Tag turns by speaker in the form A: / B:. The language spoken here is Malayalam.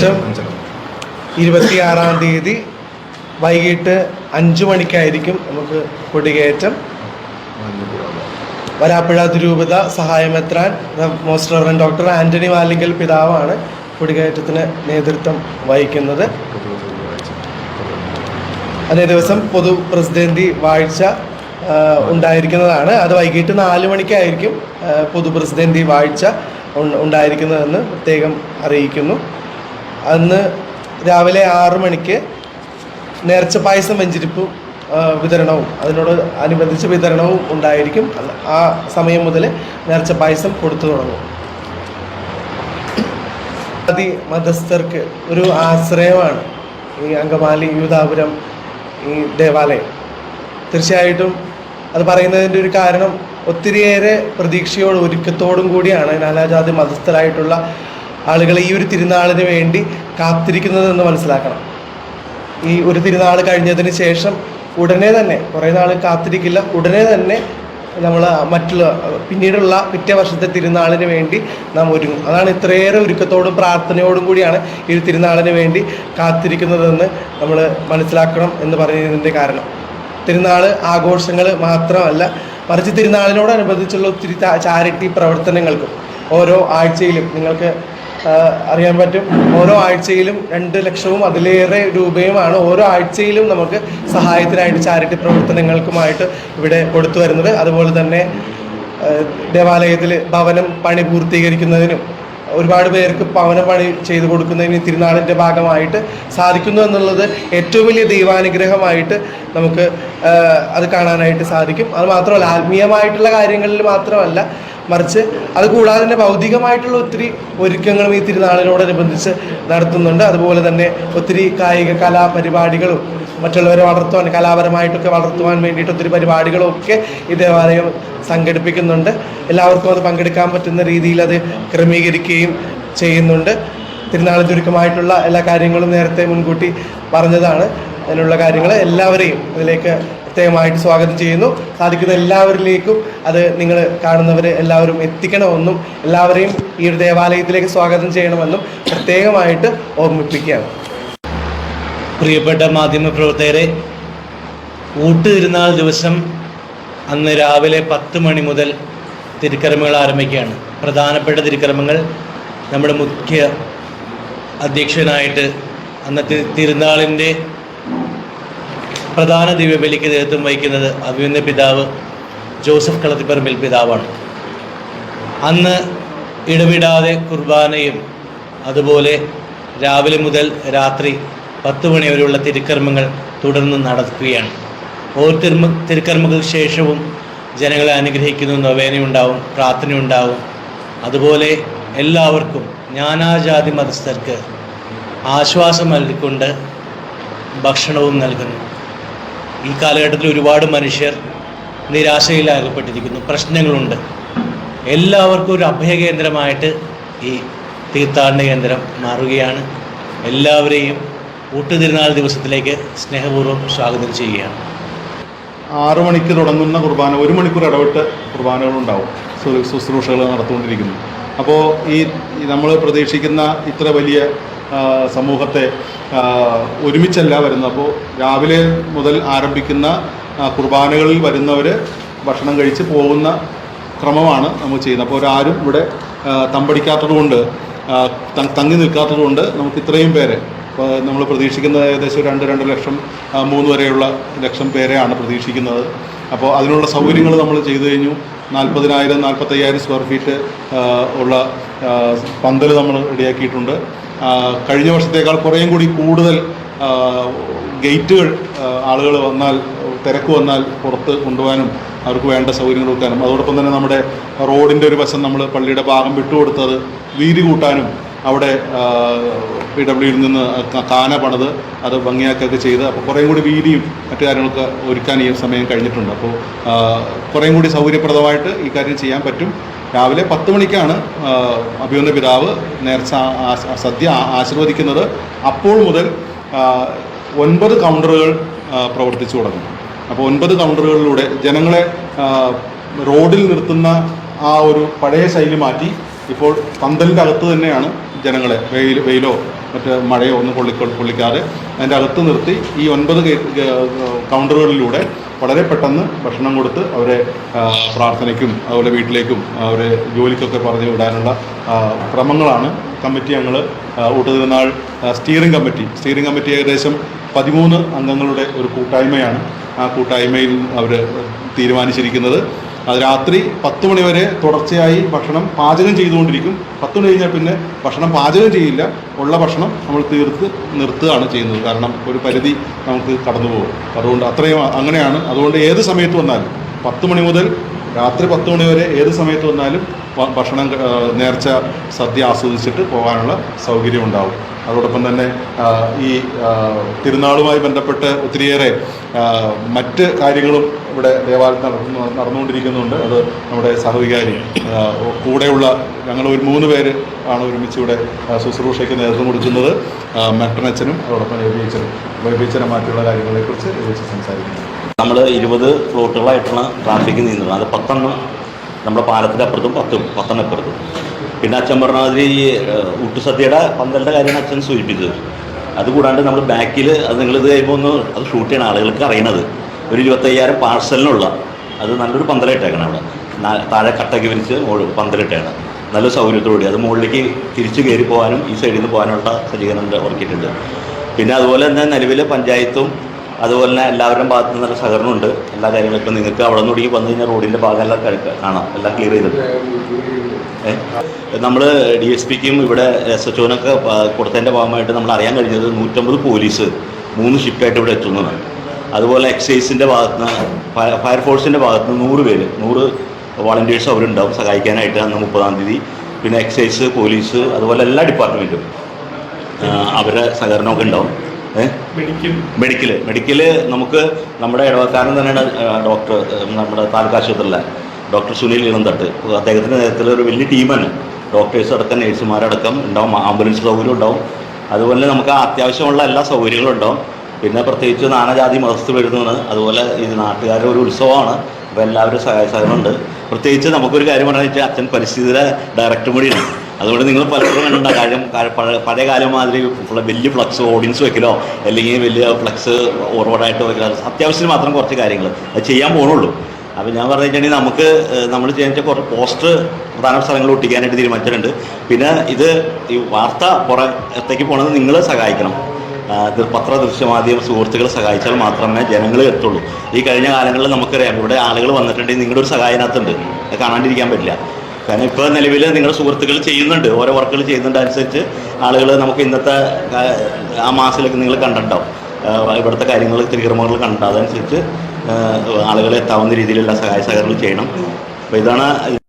A: കൊടികയറ്റം ഇരുപത്തിയാറാം തീയതി വൈകിട്ട് അഞ്ചു മണിക്കായിരിക്കും നമുക്ക് കൊടികയറ്റം. വരാപ്പുഴ ദുരൂപത സഹായമെത്രാൻ most reverend doctor Antony Valinkal പിതാവാണ് കൊടികയറ്റത്തിന് നേതൃത്വം വഹിക്കുന്നത്. അതേ ദിവസം പൊതു പ്രസിഡന്റി വാഴ്ച ഉണ്ടായിരിക്കുന്നതാണ്. അത് വൈകിട്ട് നാല് മണിക്കായിരിക്കും പൊതു പ്രസിഡന്റി വാഴ്ച ഉണ്ടായിരിക്കുന്നതെന്ന് പ്രത്യേകം അറിയിക്കുന്നു. അന്ന് രാവിലെ ആറ് മണിക്ക് നേർച്ച പായസം വെഞ്ചിരിപ്പും വിതരണവും അതിനോട് അനുബന്ധിച്ച് വിതരണവും ഉണ്ടായിരിക്കും. ആ സമയം മുതൽ നേർച്ച പായസം കൊടുത്തു തുടങ്ങും. അതി മതസ്ഥർക്ക് ഒരു ആശ്രയമാണ് ഈ അങ്കമാലി യൂതാപുരം ഈ ദേവാലയം. തീർച്ചയായിട്ടും അത് പറയുന്നതിന്റെ ഒരു കാരണം ഒത്തിരിയേറെ പ്രതീക്ഷയോടും ഒരുക്കത്തോടും കൂടിയാണ് നാനാജാതി മതസ്ഥരായിട്ടുള്ള ആളുകൾ ഈ ഒരു തിരുനാളിന് വേണ്ടി കാത്തിരിക്കുന്നതെന്ന് മനസ്സിലാക്കണം. ഈ ഒരു തിരുനാൾ കഴിഞ്ഞതിന് ശേഷം ഉടനെ തന്നെ കുറേ നാൾ കാത്തിരിക്കില്ല ഉടനെ തന്നെ നമ്മൾ മറ്റുള്ള പിന്നീടുള്ള പിറ്റേ വർഷത്തെ തിരുനാളിന് വേണ്ടി നാം ഒരുങ്ങും. അതാണ് ഇത്രയേറെ ഒരുക്കത്തോടും പ്രാർത്ഥനയോടും കൂടിയാണ് ഈ തിരുനാളിന് വേണ്ടി കാത്തിരിക്കുന്നതെന്ന് നമ്മൾ മനസ്സിലാക്കണം എന്ന് പറയുന്നതിന്റെ കാരണം. തിരുനാൾ ആഘോഷങ്ങൾ മാത്രമല്ല മറിച്ച് തിരുനാളിനോടനുബന്ധിച്ചുള്ള ഒത്തിരി ചാരിറ്റി പ്രവർത്തനങ്ങൾക്കും ഓരോ ആഴ്ചയിലും നിങ്ങൾക്ക് അറിയാൻ പറ്റും. ഓരോ ആഴ്ചയിലും രണ്ട് ലക്ഷവും അതിലേറെ രൂപയുമാണ് ഓരോ ആഴ്ചയിലും നമുക്ക് സഹായത്തിനായിട്ട് ചാരിറ്റി പ്രവർത്തനങ്ങൾക്കുമായിട്ട് ഇവിടെ കൊടുത്തു വരുന്നത്. അതുപോലെ തന്നെ ദേവാലയത്തിൽ ഭവനം പണി പൂർത്തീകരിക്കുന്നതിനും ഒരുപാട് പേർക്ക് ഭവനം പണി ചെയ്തു കൊടുക്കുന്നതിന് തിരുനാളിന്റെ ഭാഗമായിട്ട് സാധിക്കുന്നു എന്നുള്ളത് ഏറ്റവും വലിയ ദൈവാനുഗ്രഹമായിട്ട് നമുക്ക് അത് കാണാനായിട്ട് സാധിക്കും. അത് മാത്രമല്ല ആത്മീയമായിട്ടുള്ള കാര്യങ്ങളിൽ മാത്രമല്ല മറിച്ച് അത് കൂടാതെ തന്നെ ഭൗതികമായിട്ടുള്ള ഒത്തിരി ഒരുക്കങ്ങളും ഈ തിരുനാളിനോടനുബന്ധിച്ച് നടത്തുന്നുണ്ട്. അതുപോലെ തന്നെ ഒത്തിരി കായിക കലാപരിപാടികളും മറ്റുള്ളവരെ വളർത്തുവാൻ കലാപരമായിട്ടൊക്കെ വളർത്തുവാൻ വേണ്ടിയിട്ട് ഒത്തിരി പരിപാടികളും ഒക്കെ ഈ ദേവാലയം സംഘടിപ്പിക്കുന്നുണ്ട്. എല്ലാവർക്കും അത് പങ്കെടുക്കാൻ പറ്റുന്ന രീതിയിൽ അത് ക്രമീകരിക്കുകയും ചെയ്യുന്നുണ്ട്. തിരുനാളിൽ ചുരുക്കമായിട്ടുള്ള എല്ലാ കാര്യങ്ങളും നേരത്തെ മുൻകൂട്ടി പറഞ്ഞതാണ്. അതിനുള്ള കാര്യങ്ങൾ എല്ലാവരെയും അതിലേക്ക് പ്രത്യേകമായിട്ട് സ്വാഗതം ചെയ്യുന്നു. സാധിക്കുന്ന എല്ലാവരിലേക്കും അത് നിങ്ങൾ കാണുന്നവർ എല്ലാവരും എത്തിക്കണമെന്നും എല്ലാവരെയും ഈ ഒരു ദേവാലയത്തിലേക്ക് സ്വാഗതം ചെയ്യണമെന്നും പ്രത്യേകമായിട്ട് ഓർമ്മിപ്പിക്കുകയാണ്.
B: പ്രിയപ്പെട്ട മാധ്യമപ്രവർത്തകരെ ഊട്ടുതിരുന്നാൾ ദിവസം അന്ന് രാവിലെ പത്ത് മണി മുതൽ തിരുക്കർമ്മങ്ങൾ ആരംഭിക്കുകയാണ്. പ്രധാനപ്പെട്ട തിരുക്കർമ്മങ്ങൾ നമ്മുടെ മുഖ്യ അധ്യക്ഷനായിട്ട് അന്നത്തെ തിരുനാളിന്റെ പ്രധാന ദിവ്യബലിക്ക് നേതൃത്വം വഹിക്കുന്നത് അഭിമന്യ പിതാവ് ജോസഫ് കളത്തിപ്പറമ്പിൽ പിതാവാണ്. അന്ന് ഇടവിടാതെ കുർബാനയും അതുപോലെ രാവിലെ മുതൽ രാത്രി പത്ത് മണി വരെയുള്ള തിരുക്കർമ്മങ്ങൾ തുടർന്ന് നടക്കുകയാണ്. ഓരോ തിരുമ തിരുക്കർമ്മങ്ങൾക്ക് ശേഷവും ജനങ്ങളെ അനുഗ്രഹിക്കുന്ന നൊവേനയുണ്ടാവും പ്രാർത്ഥനയുണ്ടാവും. അതുപോലെ എല്ലാവർക്കും നാനാജാതി മതസ്ഥർക്ക് ആശ്വാസം നൽകിക്കൊണ്ട് ഭക്ഷണവും നൽകുന്നു. ഈ കാലഘട്ടത്തിൽ ഒരുപാട് മനുഷ്യർ നിരാശയിൽ അകപ്പെട്ടിരിക്കുന്നു. പ്രശ്നങ്ങളുണ്ട്. എല്ലാവർക്കും ഒരു അഭയ കേന്ദ്രമായിട്ട് ഈ തീർത്ഥാടന കേന്ദ്രം മാറുകയാണ്. എല്ലാവരെയും ഊട്ടുതിരുനാൾ ദിവസത്തിലേക്ക് സ്നേഹപൂർവം സ്വാഗതം ചെയ്യുകയാണ്.
C: ആറു മണിക്ക് തുടങ്ങുന്ന കുർബാന ഒരു മണിക്കൂർ ഇടവിട്ട് കുർബാനകളുണ്ടാവും. ശുശ്രൂഷകൾ നടത്തുകൊണ്ടിരിക്കുന്നു അപ്പോൾ ഈ നമ്മൾ പ്രതീക്ഷിക്കുന്ന ഇത്ര വലിയ സമൂഹത്തെ ഒരുമിച്ചല്ല വരുന്നത്. അപ്പോൾ രാവിലെ മുതൽ ആരംഭിക്കുന്ന കുർബാനകളിൽ വരുന്നവർ ഭക്ഷണം കഴിച്ച് പോകുന്ന ക്രമമാണ് നമ്മൾ ചെയ്യുന്നത്. അപ്പോൾ ഒരാരും ഇവിടെ തമ്പടിക്കാത്തതുകൊണ്ട് തമ്പടിക്കാത്തത് കൊണ്ട് തങ്ങി നിൽക്കാത്തത് കൊണ്ട് നമുക്ക് ഇത്രയും പേരെ നമ്മൾ പ്രതീക്ഷിക്കുന്നത് ഏകദേശം രണ്ട് രണ്ട് ലക്ഷം മൂന്ന് വരെയുള്ള ലക്ഷം പേരെയാണ് പ്രതീക്ഷിക്കുന്നത്. അപ്പോൾ അതിനുള്ള സൗകര്യങ്ങൾ നമ്മൾ ചെയ്തു കഴിഞ്ഞു. നാൽപ്പതിനായിരം നാൽപ്പത്തയ്യായിരം സ്ക്വയർ ഫീറ്റ് ഉള്ള പന്തൽ നമ്മൾ റെഡിയാക്കിയിട്ടുണ്ട്. കഴിഞ്ഞ വർഷത്തേക്കാൾ കുറേയും കൂടി കൂടുതൽ ഗേറ്റുകൾ ആളുകൾ വന്നാൽ തിരക്ക് വന്നാൽ പുറത്ത് കൊണ്ടുപോകാനും അവർക്ക് വേണ്ട സൗകര്യങ്ങൾ കൊടുക്കാനും. അതോടൊപ്പം തന്നെ നമ്മുടെ റോഡിന്റെ ഒരു വശം നമ്മൾ പള്ളിയുടെ ഭാഗം വിട്ടുകൊടുത്തത് വീതി കൂട്ടാനും അവിടെ പി ഡബ്ല്യുയിൽ നിന്ന് കാന പണിത് അത് ഭംഗിയാക്കുകയൊക്കെ ചെയ്ത് അപ്പോൾ കുറേ കൂടി വീതിയും മറ്റു കാര്യങ്ങളൊക്കെ ഒരുക്കാൻ ഈ സമയം കഴിഞ്ഞിട്ടുണ്ട്. അപ്പോൾ കുറേ കൂടി സൗകര്യപ്രദമായിട്ട് ഈ കാര്യം ചെയ്യാൻ പറ്റും. രാവിലെ പത്ത് മണിക്കാണ് അഭിയുന്ന പിതാവ് നേർച്ച സദ്യ ആശീർവദിക്കുന്നത്. അപ്പോൾ മുതൽ ഒൻപത് കൗണ്ടറുകൾ പ്രവർത്തിച്ചു തുടങ്ങും. അപ്പോൾ ഒൻപത് കൗണ്ടറുകളിലൂടെ ജനങ്ങളെ റോഡിൽ നിർത്തുന്ന ആ ഒരു പഴയ ശൈലി മാറ്റി ഇപ്പോൾ പന്തലിന്റെ അകത്ത് തന്നെയാണ് ജനങ്ങളെ വെയിൽ വെയിലോ മറ്റ് മഴയോ ഒന്നും കൊള്ളിക്കൊ കൊള്ളിക്കാതെ അതിന്റെ അകത്ത് നിർത്തി ഈ ഒൻപത് കൗണ്ടറുകളിലൂടെ വളരെ പെട്ടെന്ന് ഭക്ഷണം കൊടുത്ത് അവരെ പ്രാർത്ഥനയ്ക്കും അതുപോലെ വീട്ടിലേക്കും അവരെ ജോലിക്കൊക്കെ പറഞ്ഞു വിടാനുള്ള ക്രമങ്ങളാണ് കമ്മിറ്റി ഞങ്ങൾ ഊട്ടുതിരുന്നാൾ സ്റ്റിയറിംഗ് കമ്മിറ്റി സ്റ്റിയറിംഗ് കമ്മിറ്റി ഏകദേശം പതിമൂന്ന് അംഗങ്ങളുടെ ഒരു കൂട്ടായ്മയാണ്. ആ കൂട്ടായ്മയിൽ അവർ തീരുമാനിച്ചിരിക്കുന്നത്. രാത്രി പത്ത് മണി വരെ തുടർച്ചയായി ഭക്ഷണം പാചകം ചെയ്തുകൊണ്ടിരിക്കും. പത്ത് മണി കഴിഞ്ഞാൽ പിന്നെ ഭക്ഷണം പാചകം ചെയ്യില്ല. ഉള്ള ഭക്ഷണം നമ്മൾ തീർത്ത് നിർത്തുകയാണ് ചെയ്യുന്നത്. കാരണം ഒരു പരിധി നമുക്ക് കടന്നു പോകും അതുകൊണ്ട് അത്രയും അങ്ങനെയാണ്. അതുകൊണ്ട് ഏത് സമയത്ത് വന്നാലും പത്ത് മണി മുതൽ രാത്രി പത്ത് മണി വരെ ഏത് സമയത്ത് വന്നാലും ഭക്ഷണം നേർച്ച സദ്യ ആസ്വദിച്ചിട്ട് പോകാനുള്ള സൗകര്യം ഉണ്ടാവും. അതോടൊപ്പം തന്നെ ഈ തിരുനാളുമായി ബന്ധപ്പെട്ട് ഒത്തിരിയേറെ മറ്റ് കാര്യങ്ങളും ഇവിടെ ദേവാലയത്തിൽ നടന്നു നടന്നുകൊണ്ടിരിക്കുന്നുണ്ട്. അത് നമ്മുടെ സഹവികാരി കൂടെയുള്ള ഞങ്ങൾ ഒരു മൂന്ന് പേര് ആണ് ഒരുമിച്ച് ഇവിടെ ശുശ്രൂഷയ്ക്ക് നേതൃത്വം കൊടുക്കുന്നത്. ആ, മെട്ടനച്ചനും അതോടൊപ്പം രവിയച്ചനും. രവിയച്ചനെ മാറ്റിയുള്ള കാര്യങ്ങളെക്കുറിച്ച് രവിയച്ച് സംസാരിക്കുന്നത്
D: നമ്മൾ ഇരുപത് ഫ്ലോട്ടുകളായിട്ടാണ് ട്രാഫിക് നീന്തുന്നത്. അത് പത്തെണ്ണം നമ്മുടെ പാലത്തിന്റെ അപ്പുറത്തും പത്തും പത്തെണ്ണം അപ്പുറത്തും പിന്നെ അച്ഛൻ പറഞ്ഞ മാതിരി ഈ ഏഹ്, ഊട്ടുസദ്യയുടെ പന്തലിന്റെ കാര്യമാണ് അച്ഛൻ സൂചിപ്പിച്ചത്. അതുകൂടാണ്ട് നമ്മൾ ബാക്കിൽ അത് നിങ്ങൾ ഇത് കഴിയുമ്പോൾ ഒന്ന് അത് ഷൂട്ട് ചെയ്യണ ആളുകൾക്ക് അറിയണത്. ഒരു ഇരുപത്തയ്യായിരം പാഴ്സലിനുള്ള അത് നല്ലൊരു പന്തലിട്ടേക്കണം അവിടെ. താഴെ കട്ടയ്ക്ക് വിരിച്ച് പന്തലിട്ടേക്കണം. നല്ല സൗകര്യത്തോടുകൂടി. അത് മുകളിലേക്ക് തിരിച്ചു കയറി പോകാനും ഈ സൈഡിൽ നിന്ന് പോകാനുള്ള സജ്ജീകരണം ഒരുക്കിയിട്ടുണ്ട്. പിന്നെ അതുപോലെ തന്നെ നിലവിലെ പഞ്ചായത്തും അതുപോലെ തന്നെ എല്ലാവരുടെയും ഭാഗത്തു നിന്ന് നല്ല സഹകരണമുണ്ട്. എല്ലാ കാര്യങ്ങളും ഇപ്പം നിങ്ങൾക്ക് അവിടെ നിന്ന് ഒടുങ്ങി വന്നു കഴിഞ്ഞാൽ റോഡിന്റെ ഭാഗം എല്ലാം കാണാം. എല്ലാം ക്ലിയർ ചെയ്തിട്ട് നമ്മൾ ഡി എസ് പിക്കും ഇവിടെ എസ് എച്ച് ഒനൊക്കെ കൊടുത്തതിന്റെ ഭാഗമായിട്ട് നമ്മൾ അറിയാൻ കഴിഞ്ഞത് നൂറ്റമ്പത് പോലീസ് മൂന്ന് ഷിഫ്റ്റായിട്ട് ഇവിടെ എത്തുന്നതാണ്. അതുപോലെ എക്സൈസിന്റെ ഭാഗത്ത് നിന്ന് ഫയ- ഫയർഫോഴ്സിന്റെ ഭാഗത്ത് നിന്ന് നൂറ് പേര് നൂറ് വോളണ്ടിയേഴ്സ് അവരുണ്ടാവും സഹായിക്കാനായിട്ട് അന്ന് മുപ്പതാം തീയതി. പിന്നെ എക്സൈസ് പോലീസ് അതുപോലെ എല്ലാ ഡിപ്പാർട്ട്മെന്റും അവരുടെ സഹകരണമൊക്കെ ഉണ്ടാവും. മെഡിക്കൽ. മെഡിക്കൽ നമുക്ക് നമ്മുടെ ഇടവക്കാരൻ തന്നെയാണ് ഡോക്ടർ നമ്മുടെ താലൂക്ക് ആശുപത്രിയിലെ ഡോക്ടർ സുനിൽ ഇളന്തട്ട്. അദ്ദേഹത്തിന്റെ നേതൃത്വത്തിൽ ഒരു വലിയ ടീമാണ്. ഡോക്ടേഴ്സ് അടക്കം നേഴ്സുമാരടക്കം ഉണ്ടാവും ആംബുലൻസ് സൗകര്യം ഉണ്ടാവും. അതുപോലെ നമുക്ക് അത്യാവശ്യമുള്ള എല്ലാ സൗകര്യങ്ങളും ഉണ്ടാവും. പിന്നെ പ്രത്യേകിച്ച് നാനാജാതി മതസ്ഥ വരുന്നതാണ്. അതുപോലെ ഇത് നാട്ടുകാരുടെ ഒരു ഉത്സവമാണ്. അപ്പോൾ എല്ലാവരും സഹായ സഹകരണമുണ്ട്. പ്രത്യേകിച്ച് നമുക്കൊരു കാര്യം പറഞ്ഞു വെച്ചാൽ അച്ഛൻ പരിസ്ഥിതിയുടെ ഡയറക്ടർ കൂടിയാണ്. അതുകൊണ്ട് നിങ്ങൾ പലപ്പോഴും കണ്ടിട്ടുണ്ടാകും കാര്യം പഴയ കാലം മാതിരി വലിയ ഫ്ലക്സ് ഓഡിയൻസ് വെക്കലോ അല്ലെങ്കിൽ വലിയ ഫ്ലക്സ് ഓർവേഡായിട്ട് വെക്കലോ അത് അത്യാവശ്യത്തിന് മാത്രം കുറച്ച് കാര്യങ്ങൾ. അത് ചെയ്യാൻ പോകണുള്ളൂ അപ്പോൾ ഞാൻ പറഞ്ഞിട്ടുണ്ടെങ്കിൽ നമുക്ക് നമ്മൾ ചെയ്യാൻ കുറച്ച് പോസ്റ്റർ പ്രധാന സ്ഥലങ്ങൾ ഒട്ടിക്കാനായിട്ട് തീരുമാനിച്ചിട്ടുണ്ട്. പിന്നെ ഇത് ഈ വാർത്ത പുറത്തേക്ക് പോകണമെന്ന് നിങ്ങൾ സഹായിക്കണം. പത്ര ദൃശ്യമാധ്യമ സുഹൃത്തുക്കൾ സഹായിച്ചാൽ മാത്രമേ ജനങ്ങൾ എത്തുള്ളൂ. ഈ കഴിഞ്ഞ കാലങ്ങളിൽ നമുക്കറിയാം ഇവിടെ ആളുകൾ വന്നിട്ടുണ്ടെങ്കിൽ നിങ്ങളുടെ ഒരു സഹായത്തിനകത്തുണ്ട് കാണാണ്ടിരിക്കാൻ പറ്റില്ല. കാരണം ഇപ്പോൾ നിലവിൽ നിങ്ങളുടെ സുഹൃത്തുക്കൾ ചെയ്യുന്നുണ്ട്. ഓരോ വർക്കുകൾ ചെയ്യുന്നുണ്ട്. അനുസരിച്ച് ആളുകൾ നമുക്ക് ഇന്നത്തെ ആ, മാസത്തിലൊക്കെ നിങ്ങൾ കണ്ടിട്ടുണ്ടാവും. ഇവിടുത്തെ കാര്യങ്ങൾ തിരികർമ്മങ്ങൾ കണ്ടിട്ടുണ്ടാവും. അതനുസരിച്ച് ആളുകളെ എത്താവുന്ന രീതിയിലുള്ള സഹായ സഹകരണങ്ങൾ ചെയ്യണം. അപ്പോൾ ഇതാണ്